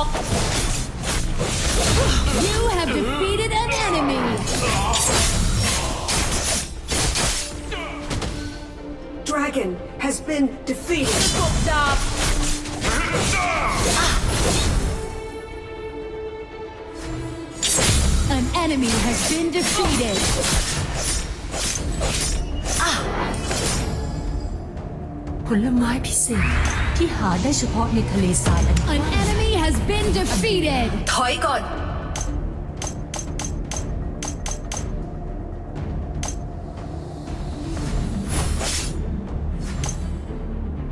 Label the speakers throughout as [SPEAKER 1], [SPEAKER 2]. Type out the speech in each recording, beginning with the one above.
[SPEAKER 1] อก
[SPEAKER 2] You have defeated an enemy.
[SPEAKER 3] Dragon has been defeated.
[SPEAKER 1] กบดาบ
[SPEAKER 2] An enemy has been defeated.
[SPEAKER 4] ผลไม้พิเศษที่หาได้เฉพาะในทะเลทรายอัน
[SPEAKER 2] An enemy has been defeated.
[SPEAKER 1] ถอยก่อน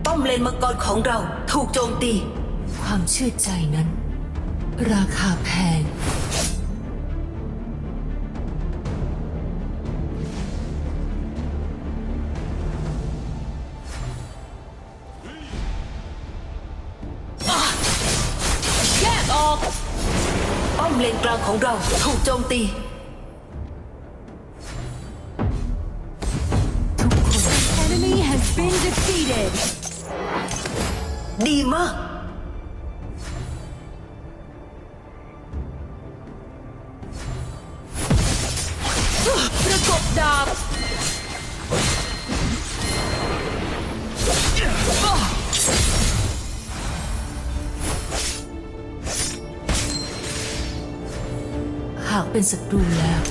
[SPEAKER 1] ป้อมเลนมังกรของเราถูกโจมตี
[SPEAKER 4] ความเชื่อใจนั้น ราคาแพง
[SPEAKER 1] อ
[SPEAKER 4] มเลนกลางของเราถูกโจมตีทุกคน
[SPEAKER 2] Enemy has been defeated.
[SPEAKER 4] ดีมาก
[SPEAKER 1] ประกบดาบ
[SPEAKER 4] หากเป็นศัตรูแล้ว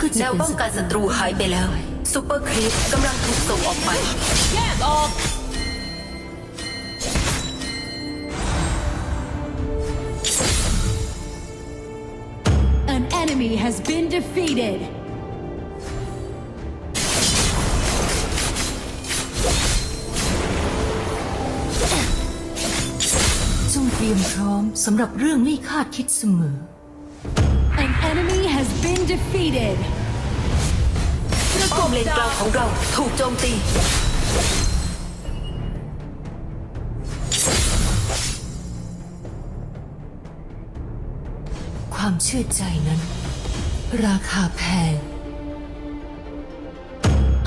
[SPEAKER 4] ก็จะ
[SPEAKER 1] แนว
[SPEAKER 4] เป็น
[SPEAKER 1] ป้องกันศัตรูหายไปแล้วซูเปอร์ครีปกำลังถูกส่งออกไป แยกออก
[SPEAKER 2] An enemy has been defeated.
[SPEAKER 4] จงเตรียมพร้อมสำหรับเรื่องไม่คาดคิดเสมอ
[SPEAKER 2] An enemy has been defeated.
[SPEAKER 1] ป้อมเลนกลางของเราถูกโจมตี
[SPEAKER 4] ความเชื่อใจนั้น ราคาแพง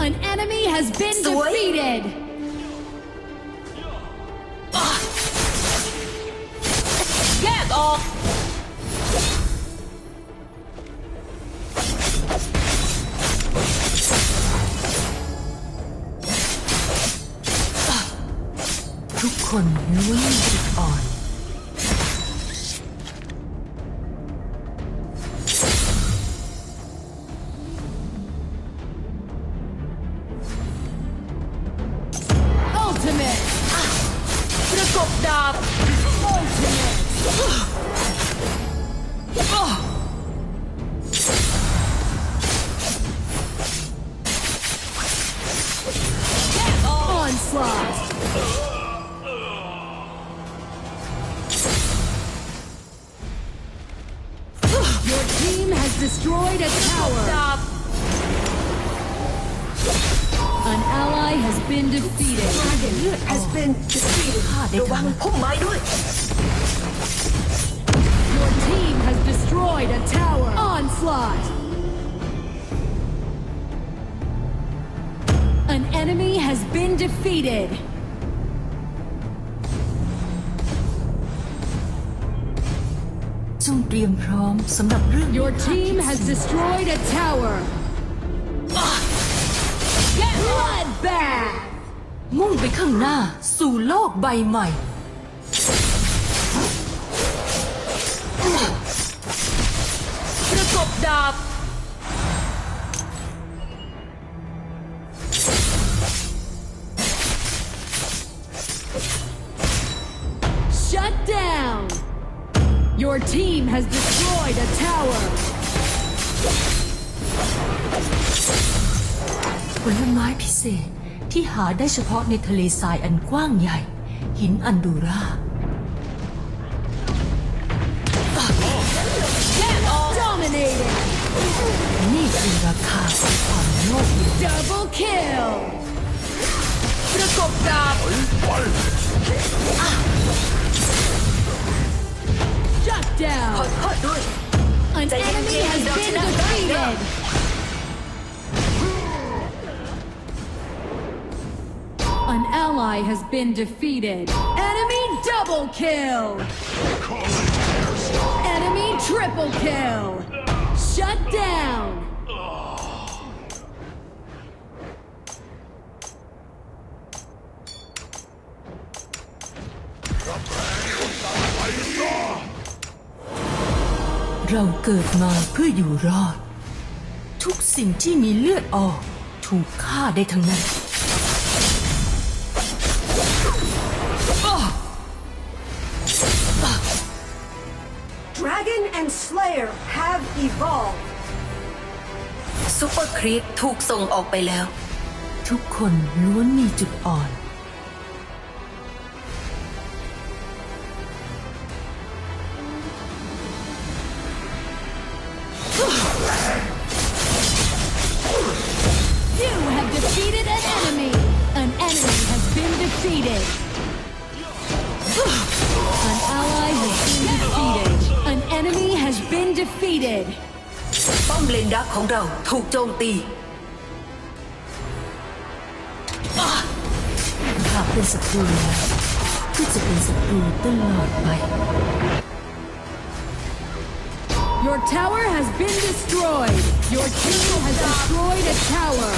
[SPEAKER 2] An enemy has been
[SPEAKER 1] Soy.
[SPEAKER 2] defeated.
[SPEAKER 1] แยกออก for no
[SPEAKER 2] one Your team has destroyed a tower.
[SPEAKER 1] ดาบ
[SPEAKER 2] An ally has been defeated.
[SPEAKER 3] Dragon has been defeated.
[SPEAKER 4] ฆ่าได้
[SPEAKER 1] ระวั
[SPEAKER 4] ทั
[SPEAKER 1] ง
[SPEAKER 4] น
[SPEAKER 1] พุ่มไม้ด้วย
[SPEAKER 2] Your team has destroyed a tower. Onslaught. An enemy has been defeated.
[SPEAKER 4] รียมพร้อมสำหรับเรื่อง
[SPEAKER 2] Your
[SPEAKER 4] ไม่คาดคิ
[SPEAKER 2] team
[SPEAKER 4] ด
[SPEAKER 2] has
[SPEAKER 4] เสมอ
[SPEAKER 2] destroyed a tower. Bloodbath.
[SPEAKER 4] มุ่งไปข้างหน้าสู่โลกใบใหม่
[SPEAKER 2] has destroyed a tower.
[SPEAKER 4] ผลไม้พิเศษที่หาได้เฉพาะในทะเลทรายอันกว้างใหญ่ หินอันดูรา
[SPEAKER 2] Dominating.
[SPEAKER 4] นี่คือราคาของความโลภเดียว
[SPEAKER 2] Double kill.
[SPEAKER 1] ประกบดาบ
[SPEAKER 2] Shut
[SPEAKER 1] ขอ
[SPEAKER 2] down.
[SPEAKER 1] โทษด้วย
[SPEAKER 2] An
[SPEAKER 1] Say it
[SPEAKER 2] enemy
[SPEAKER 1] again,
[SPEAKER 2] has
[SPEAKER 1] don't
[SPEAKER 2] been
[SPEAKER 1] you know that?
[SPEAKER 2] defeated. An ally has been defeated. Enemy double Double kill! Enemy triple kill! Shut down!
[SPEAKER 4] เราเกิดมาเพื่ออยู่รอด ทุกสิ่งที่มีเลือดออก ถูกฆ่าได้ทั้งนั้น
[SPEAKER 3] Dragon and Slayer have evolved.
[SPEAKER 1] ซูเปอร์ครีปถูกส่งออกไปแล้ว
[SPEAKER 4] ทุกคนล้วนมีจุดอ่อน
[SPEAKER 2] defeated!
[SPEAKER 1] ป้อมเลนดักของเราถูกโจมตี
[SPEAKER 4] หากเป็นศัตรูแล้วก็จะเป็นศัตรูตลอดไป
[SPEAKER 2] Your tower has been destroyed! Your team has destroyed a tower!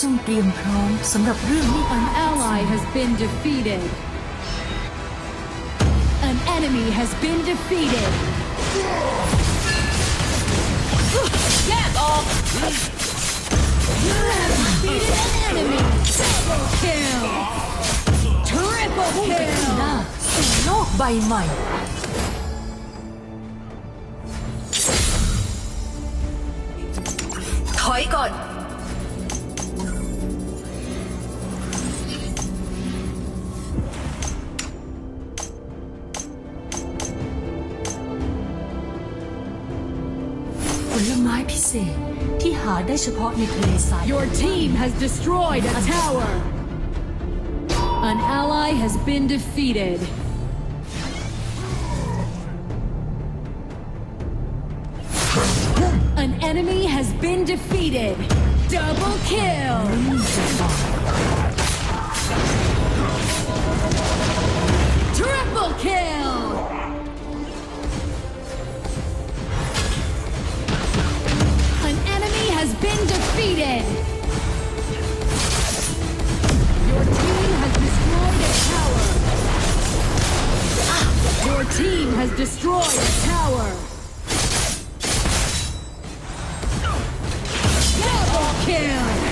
[SPEAKER 4] จงเตรียมพร้อมสำหรับเรื่องนี้อัน
[SPEAKER 2] An ally has been defeated! enemy has been defeated.
[SPEAKER 1] Get off!
[SPEAKER 2] You have defeated an enemy. Double kill. Triple kill.
[SPEAKER 1] Sinok by mine. Toy
[SPEAKER 4] God. ลไม้พิเศษที่หาได้เฉพาะในทะเลทราย
[SPEAKER 2] Your team has destroyed a tower! An ally has been defeated! Defeated! Your team has destroyed a tower! Ah, your team has destroyed a tower! Double kill!